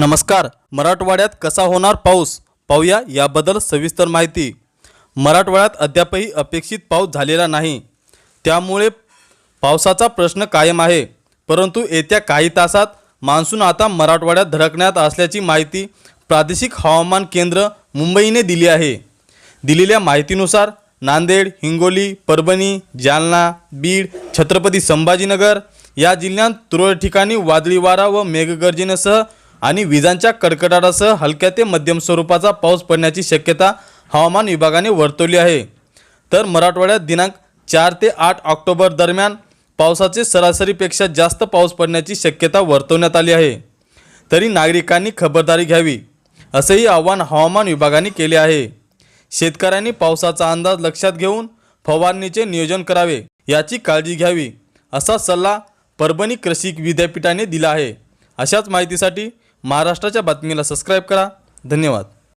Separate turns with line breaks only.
नमस्कार. मराठवाड्यात कसा होणार पाऊस? पाहूया याबद्दल सविस्तर माहिती. मराठवाड्यात अद्यापही अपेक्षित पाऊस झालेला नाही. त्यामुळे पावसाचा प्रश्न कायम आहे. परंतु येत्या काही तासात मान्सून आता मराठवाड्यात धडकण्यात असल्याची माहिती प्रादेशिक हवामान केंद्र मुंबईने दिली आहे. दिलेल्या माहितीनुसार नांदेड हिंगोली परभणी जालना बीड छत्रपती संभाजीनगर या जिल्ह्यात तुरळक ठिकाणी वादळी वारा व मेघगर्जनेसह आणि विजांच्या कडकडाटासह हलक्या ते मध्यम स्वरूपाचा पाऊस पडण्याची शक्यता हवामान विभागाने वर्तवली आहे. तर मराठवाड्यात दिनांक चार ते आठ ऑक्टोबर दरम्यान पावसाचे सरासरीपेक्षा जास्त पाऊस पडण्याची शक्यता वर्तवण्यात आली आहे. तरी नागरिकांनी खबरदारी घ्यावी असेही आवाहन हवामान विभागाने केले आहे. शेतकऱ्यांनी पावसाचा अंदाज लक्षात घेऊन फवारणीचे नियोजन करावे याची काळजी घ्यावी असा सल्ला परभणी कृषी विद्यापीठाने दिला आहे. अशाच माहितीसाठी महाराष्ट्राच्या बातमीला सबस्क्राईब करा. धन्यवाद.